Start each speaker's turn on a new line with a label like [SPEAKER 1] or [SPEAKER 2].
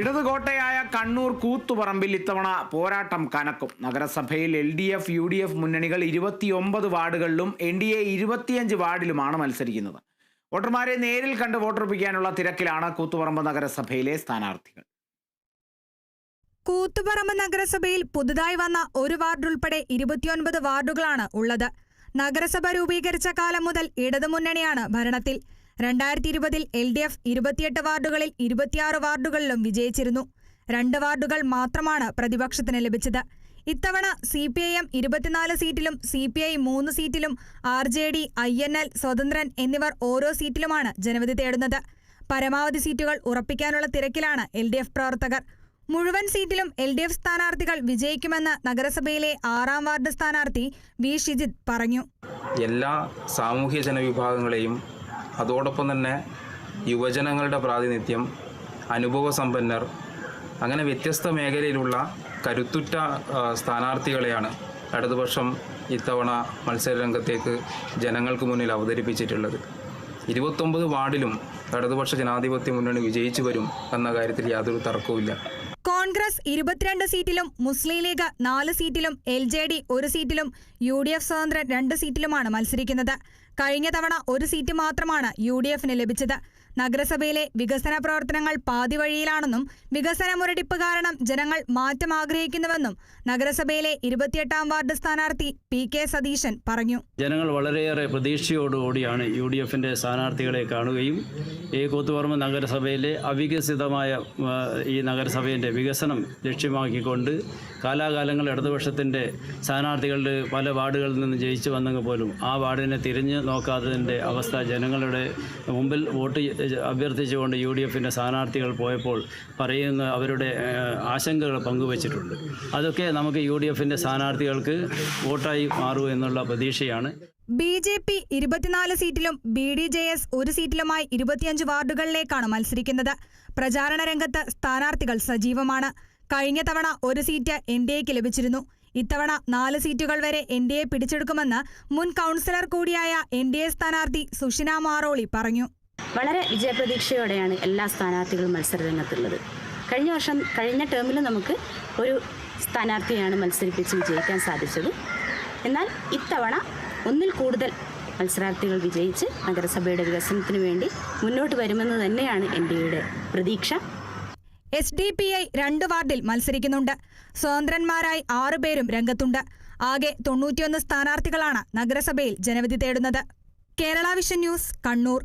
[SPEAKER 1] ഇടതുകോട്ടയായ കണ്ണൂർ കൂത്തുപറമ്പിൽ ഇത്തവണ പോരാട്ടം കനക്കും. നഗരസഭയിൽ L D F U D F മുന്നണികൾ ഇരുപത്തിയൊമ്പത് വാർഡുകളിലും എൻ ഡി എ ഇരുപത്തിയഞ്ച് വാർഡിലുമാണ് മത്സരിക്കുന്നത്. വോട്ടർമാരെ നേരിൽ കണ്ട് വോട്ടുറപ്പിക്കാനുള്ള തിരക്കിലാണ് കൂത്തുപറമ്പ് നഗരസഭയിലെ സ്ഥാനാർത്ഥികൾ.
[SPEAKER 2] കൂത്തുപറമ്പ് നഗരസഭയിൽ പുതുതായി വന്ന ഒരു വാർഡ് ഉൾപ്പെടെ ഇരുപത്തിയൊൻപത് വാർഡുകളാണ് ഉള്ളത്. നഗരസഭ രൂപീകരിച്ച കാലം മുതൽ ഇടതുമുന്നണിയാണ് ഭരണത്തിൽ. രണ്ടായിരത്തി ഇരുപതിൽ എൽ ഡി എഫ് ഇരുപത്തിയെട്ട് വാർഡുകളിൽ ഇരുപത്തിയാറ് വാർഡുകളിലും വിജയിച്ചിരുന്നു. രണ്ട് വാർഡുകൾ മാത്രമാണ് പ്രതിപക്ഷത്തിന് ലഭിച്ചത്. ഇത്തവണ സി പി ഐ എം ഇരുപത്തിനാല് സീറ്റിലും സി പി ഐ മൂന്ന് സീറ്റിലും R J D I N L സ്വതന്ത്രൻ എന്നിവർ ഓരോ സീറ്റിലുമാണ് ജനവിധി തേടുന്നത്. പരമാവധി സീറ്റുകൾ ഉറപ്പിക്കാനുള്ള തിരക്കിലാണ് എൽ ഡി എഫ് പ്രവർത്തകർ. മുഴുവൻ സീറ്റിലും എൽ ഡി എഫ് സ്ഥാനാർത്ഥികൾ വിജയിക്കുമെന്ന് നഗരസഭയിലെ ആറാം വാർഡ് സ്ഥാനാർത്ഥി വി. ഷിജിത് പറഞ്ഞു.
[SPEAKER 3] എല്ലാ സാമൂഹ്യ ജനവിഭാഗങ്ങളെയും അതോടൊപ്പം തന്നെ യുവജനങ്ങളുടെ പ്രാതിനിധ്യം അനുഭവസമ്പന്നർ അങ്ങനെ വ്യത്യസ്ത മേഖലയിലുള്ള കരുത്തുറ്റ സ്ഥാനാർത്ഥികളെയാണ് ഇടതുപക്ഷം ഇത്തവണ മത്സരരംഗത്തേക്ക് ജനങ്ങൾക്ക് മുന്നിൽ അവതരിപ്പിച്ചിട്ടുള്ളത്. ഇരുപത്തൊമ്പത് വാർഡിലും ഇടതുപക്ഷ ജനാധിപത്യ മുന്നണി വിജയിച്ചു വരും എന്ന കാര്യത്തിൽ യാതൊരു തർക്കവുമില്ല.
[SPEAKER 2] കോൺഗ്രസ് ഇരുപത്തിരണ്ട് സീറ്റിലും മുസ്ലിം ലീഗ് നാല് സീറ്റിലും എൽ ജെ ഡി ഒരു സീറ്റിലും യു ഡി എഫ് സ്വതന്ത്രൻ രണ്ട് സീറ്റിലുമാണ് മത്സരിക്കുന്നത്. കഴിഞ്ഞ തവണ ഒരു സീറ്റ് മാത്രമാണ് യു ഡി എഫിന് ലഭിച്ചത്. നഗരസഭയിലെ വികസന പ്രവർത്തനങ്ങൾ പാതി വഴിയിലാണെന്നും വികസന മുരടിപ്പ് കാരണം ജനങ്ങൾ മാറ്റം ആഗ്രഹിക്കുന്നുവെന്നും നഗരസഭയിലെ ഇരുപത്തിയെട്ടാം വാർഡ് സ്ഥാനാർത്ഥി പി കെ സതീശൻ പറഞ്ഞു.
[SPEAKER 4] ജനങ്ങൾ വളരെയേറെ പ്രതീക്ഷയോടുകൂടിയാണ് യു ഡി എഫിന്റെ സ്ഥാനാർത്ഥികളെ കാണുകയും ഈ കൂത്തുപറമ്പ് നഗരസഭയിലെ അവികസിതമായ ഈ നഗരസഭയുടെ വികസനം ലക്ഷ്യമാക്കിക്കൊണ്ട് കാലാകാലങ്ങൾ ഇടതുപക്ഷത്തിന്റെ സ്ഥാനാർത്ഥികളുടെ പല വാർഡുകളിൽ നിന്ന് ജയിച്ചു വന്നെങ്കിൽ പോലും ആ വാർഡിനെ തിരിഞ്ഞു നോക്കാത്തതിന്റെ അവസ്ഥ ജനങ്ങളുടെ മുമ്പിൽ വോട്ട് അഭ്യർത്ഥിച്ചുകൊണ്ട് യു ഡി എഫിന്റെ സ്ഥാനാർത്ഥികൾ പോയപ്പോൾ പറയുന്ന അവരുടെ ആശങ്കകൾ പങ്കുവച്ചിട്ടുണ്ട്. അതൊക്കെ നമുക്ക് യു ഡി എഫിന്റെ സ്ഥാനാർത്ഥികൾക്ക് വോട്ടായി മാറൂ എന്നുള്ള പ്രതീക്ഷയാണ്.
[SPEAKER 2] ബി ജെ പി ഇരുപത്തിനാല് സീറ്റിലും ബി ഡി ജെ എസ് ഒരു സീറ്റിലുമായി ഇരുപത്തിയഞ്ച് വാർഡുകളിലേക്കാണ് മത്സരിക്കുന്നത്. പ്രചാരണ രംഗത്ത് സ്ഥാനാർത്ഥികൾ സജീവമാണ്. കഴിഞ്ഞ തവണ ഒരു സീറ്റ് എൻ ഡി എക്ക് ലഭിച്ചിരുന്നു. ഇത്തവണ നാല് സീറ്റുകൾ വരെ എൻ ഡി എ പിടിച്ചെടുക്കുമെന്ന് മുൻ കൗൺസിലർ കൂടിയായ എൻ ഡി എ സ്ഥാനാർത്ഥി സുഷിന മാറോളി പറഞ്ഞു.
[SPEAKER 5] വളരെ വിജയപ്രതീക്ഷയോടെയാണ് എല്ലാ സ്ഥാനാർത്ഥികളും മത്സരരംഗത്തുള്ളത്. കഴിഞ്ഞ വർഷം കഴിഞ്ഞ ടേമിൽ നമുക്ക് ഒരു സ്ഥാനാർത്ഥിയാണ് മത്സരിപ്പിച്ച് വിജയിക്കാൻ സാധിച്ചത്. എന്നാൽ ഇത്തവണ ഒന്നിൽ കൂടുതൽ മത്സരാർത്ഥികൾ വിജയിച്ച് നഗരസഭയുടെ വികസനത്തിന് വേണ്ടി മുന്നോട്ട് വരുമെന്ന് തന്നെയാണ് എൻ ഡി എയുടെ പ്രതീക്ഷ.
[SPEAKER 2] എസ് ഡി പി ഐ രണ്ട് വാർഡിൽ മത്സരിക്കുന്നുണ്ട്. സ്വതന്ത്രന്മാരായി ആറുപേരും രംഗത്തുണ്ട്. ആകെ തൊണ്ണൂറ്റിയൊന്ന് സ്ഥാനാർത്ഥികളാണ് നഗരസഭയിൽ ജനവിധി തേടുന്നത്. Kerala vision news Kannur.